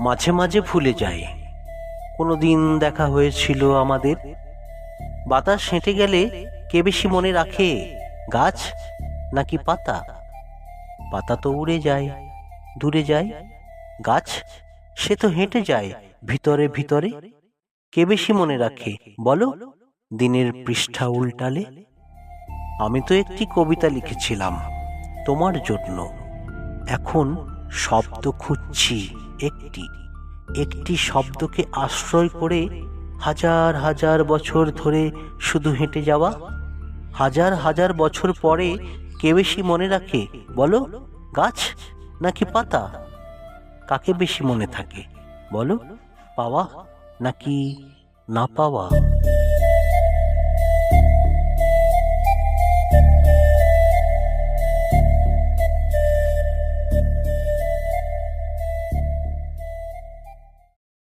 মাঝে মাঝে ভুলে যায় কোনো দিন দেখা হয়েছিল আমাদের। বাতাস হেঁটে গেলে কে বেশি মনে রাখে? গাছ নাকি পাতা? পাতা তো উড়ে যায়, দূরে যায়। গাছ, সে তো হেঁটে যায়, ভিতরে ভিতরে। কে বেশি মনে রাখে? বলো, দিনের পৃষ্ঠা উল্টালে। আমি তো একটি কবিতা লিখেছিলাম তোমার জন্য। এখন শব্দ খুঁজছি। একটি একটি শব্দকে আশ্রয় করে হাজার হাজার বছর ধরে শুধু হেঁটে যাওয়া। হাজার হাজার বছর পরে কে বেশি মনে রাখে, বলো, গাছ নাকি পাতা? কাকে বেশি মনে থাকে, বলো, পাওয়া নাকি না পাওয়া?